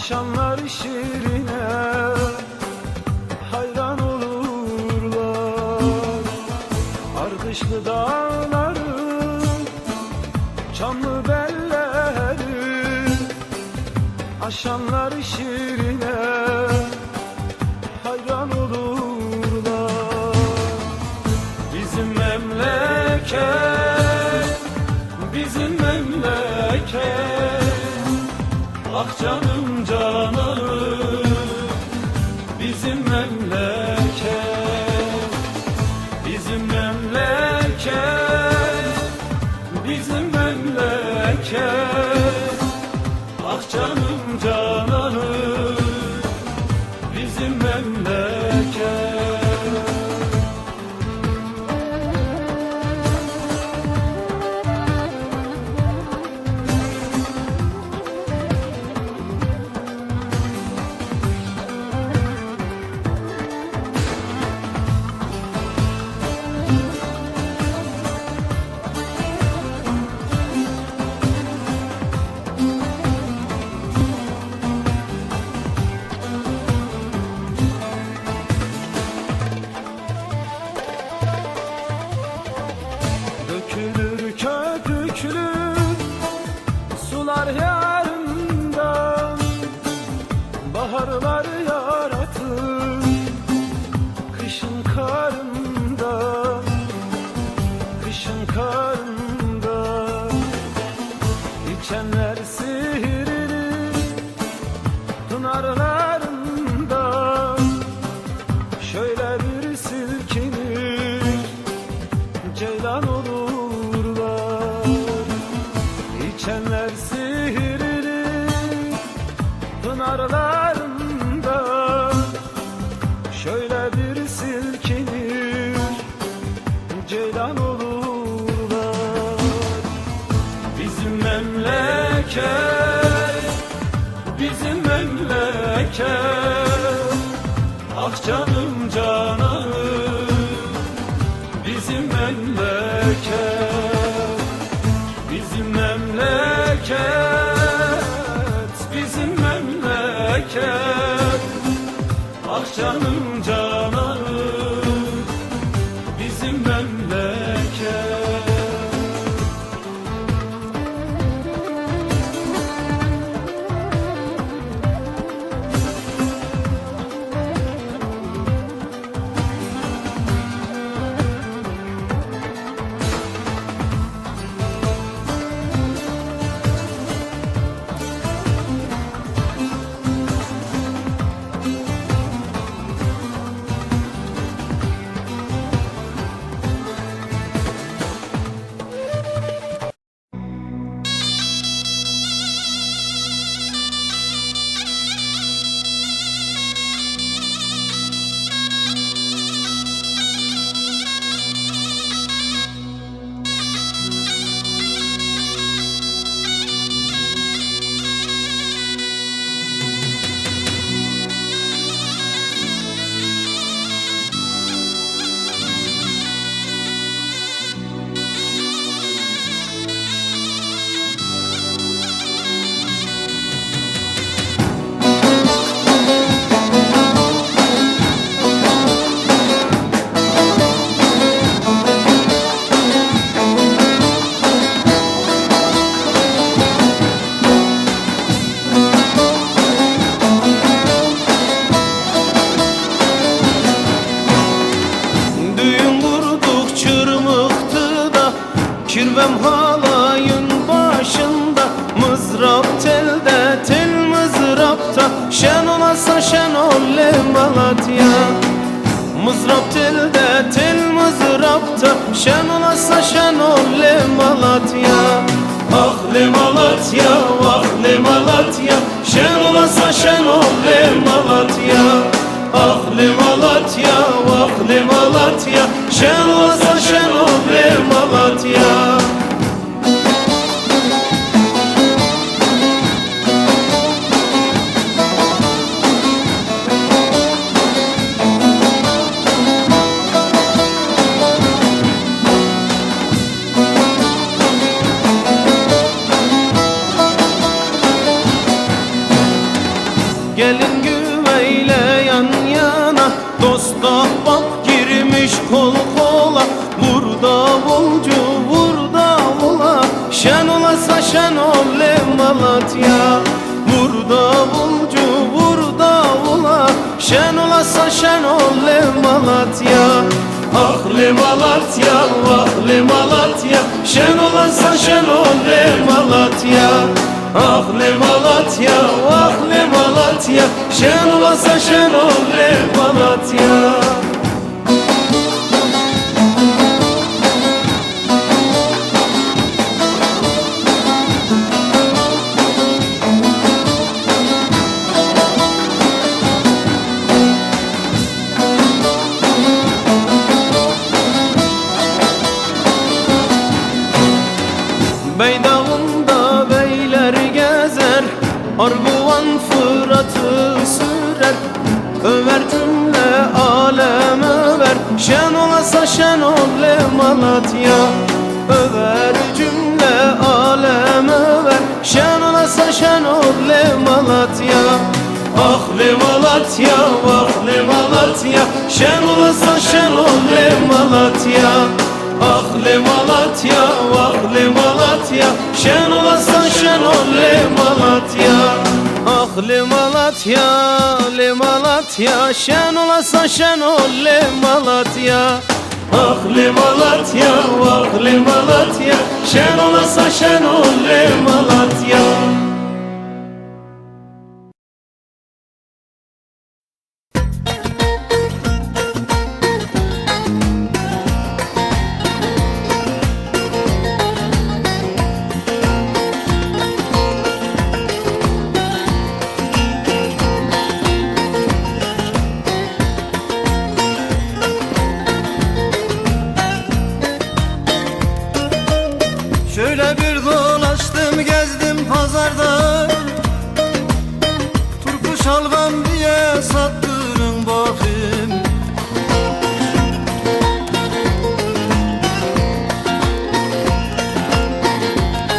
Aşanlar şirine hayran olurlar. Ardışlı dağları çamlı belleri Aşanlar şirine köpüklü sular yarından Baharlar yaratır kışın karında Kışın karında. İçenler memleket, bizim memleket. Ah canım canım bizim memleket. Bizim memleket Bizim memleket. Ah canım canım Kirvem halayın başında Mızrap telde tel mızrapta Şen olasa şen olle Malatya. Mızrap telde tel mızrapta Şen olasa şen olle Malatya. Ah le Malatya, ah le Malatya. Şen olasa şen olle Malatya Dost ahbap girmiş kol kola Vur davulcu vur davula Şen olasa şen ol le Malatya Vur davulcu vur davula Şen olasa şen ol le Malatya. Ah le Malatya ah le Malatya. Şen olasa şen ol le Malatya Ah le Malatya ah le Malatya. Şen olasa şen ol le Malatya. Beydağında Arguvan Fırat'ı sürer Över cümle alem över Şen olasa şen ol le Malatya Över cümle alem över Şen olasa şen ol le Malatya Ah le Malatya, ah le Malatya. Şen olasa şen ol le Malatya Ah le Malatya, ah le Malatya Şen olasa şen ol Malatya. Ah le Malatya, le Malatya Şen olasa şen ol Malatya. Ah le Malatya, ah le Malatya Şen olasa şen ol Malatya gündür dolaştım gezdim pazarda. Turku şalva